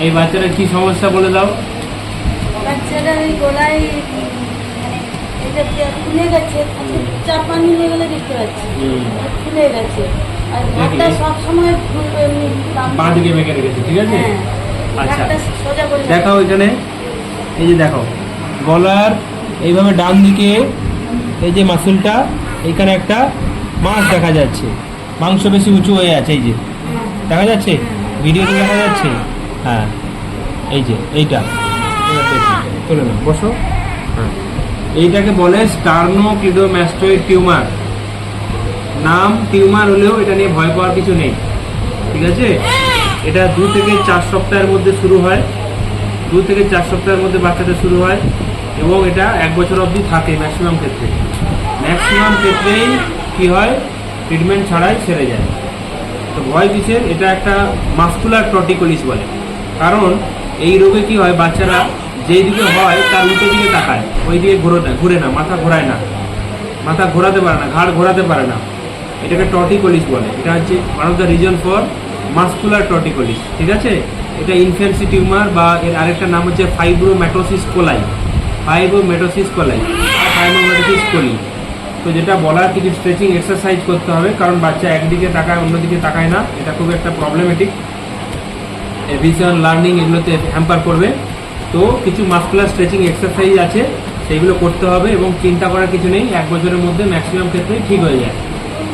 এই বাচ্চাটার কি সমস্যা বলে দাও। বাচ্চাটার ওই গলায় মানে এটা যে খুলে গেছে চাপ পানি নিয়ে গেলে দেখতে পাচ্ছি। হুম। গেছে। আর ঘাটটা সবসময় ঘুরবে এমনি বাম বাঁ দিকে বেঁকে রেখেছে ঠিক আছে? হ্যাঁ। আচ্ছা। দেখাও। এখানে। এই যে দেখো গলার এইভাবে ডান দিকে এই যে মাসুলটা এখানে একটা মাছ দেখা যাচ্ছে। মাংস বেশি উঁচু হয়ে আছে এই যে। দেখা যাচ্ছে? ভিডিওতে দেখা যাচ্ছে? হ্যাঁ এই যে এইটা। চলে না বসো। হ্যাঁ। এইটাকে বলে স্টার্নোক্লিডোম্যাস্টয়েড টিউমার। নাম টিউমার হলেও এটা নিয়ে ভয় পাওয়ার কিছু নেই ঠিক আছে? এটা দু থেকে চার সপ্তাহের মধ্যে শুরু হয় দু থেকে চার সপ্তাহের মধ্যে বাচ্চাদের শুরু হয় এবং এটা এক বছর অবধি থাকে ম্যাক্সিমাম ক্ষেত্রে। ম্যাক্সিমাম ক্ষেত্রেই কি হয়? ট্রিটমেন্ট ছাড়াই সেরে যায়। তো ভয় কিসের? এটা একটা মাস্কুলার টর্টিকোলিস বলে। কারণ এই রোগে কি হয়, বাচ্চারা যেই দিকে হয় তার উল্টো দিকে তাকায়। ওই দিকে ঘুরে না ঘুরে না, মাথা ঘোরায় না। মাথা ঘোরাতে পারে না, ঘাড় ঘোরাতে পারে না। এটাকে টর্টিকোলিস বলে। এটা হচ্ছে one of the reason for muscular torticollis ঠিক আছে? এটা ইনফেন্সি টিউমার বা এর আরেকটা নাম হচ্ছে ফাইব্রোম্যাটোসিস কোলাই ফাইব্রোমেটোসিস কোলাই ফাইব্রোমেটোসিস কোলি তো যেটা বলার কিছু স্ট্রেচিং এক্সারসাইজ করতে হবে, কারণ বাচ্চা একদিকে তাকায়, অন্যদিকে তাকায় না। এটা খুব একটা প্রবলেমেটিক ভিশন লার্নিং এগুলোতে হ্যাম্পার করবে। তো কিছু মাস্কুলার স্ট্রেচিং এক্সারসাইজ আছে, সেইগুলো করতে হবে এবং চিন্তা করার কিছু নেই, এক বছরের মধ্যে ম্যাক্সিমাম ক্ষেত্রে ঠিক হয়ে যায়।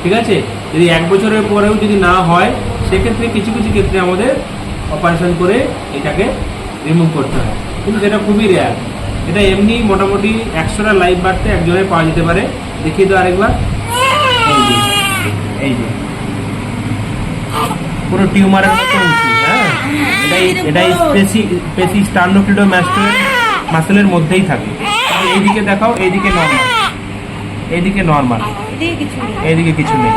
ঠিক আছে? যদি এক বছরের পরেও যদি না হয়, সেক্ষেত্রে কিছু কিছু ক্ষেত্রে আমাদের অপারেশন করে এটাকে রিমুভ করতে হয়। কিন্তু সেটা খুবই রেয়ার এটা এমনি মোটামুটি একশোটা লাইভ বাড়তে একজনের পাওয়া যেতে পারে। দেখিয়ে তো আরেকবার। এই যে এই যে। পুরো টিউমারের মতো এটাই এটাই স্পেসি স্পেসি স্টার্নোক্লিডো মাসেলের মধ্যেই থাকে। এইদিকে দেখাও এইদিকে নর্মাল এইদিকে নর্মাল এইদিকে কিছু নেই।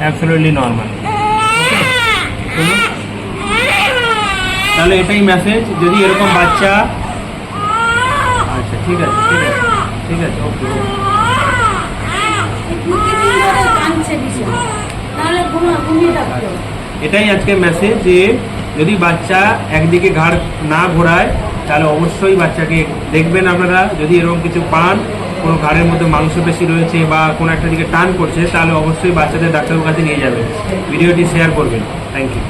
অ্যাবসলিউটলি নর্মাল তাহলে এটাই মেসেজ যদি এরকম বাচ্চা আচ্ছা ঠিক আছে ঠিক আছে ঠিক আছে ওকে থাকতো এটাই আজকে মেসেজ যে যদি বাচ্চা একদিকে ঘাড় না ঘোরায়, তাহলে অবশ্যই বাচ্চাকে দেখবেন আপনারা। যদি এরকম কিছু পান, কোনো ঘাড়ের মধ্যে মাংস পেশি রয়েছে বা কোনো একটা দিকে টান করছে তাহলে অবশ্যই বাচ্চাদের ডাক্তারের কাছে নিয়ে যাবেন। ভিডিওটি শেয়ার করবেন। Thank you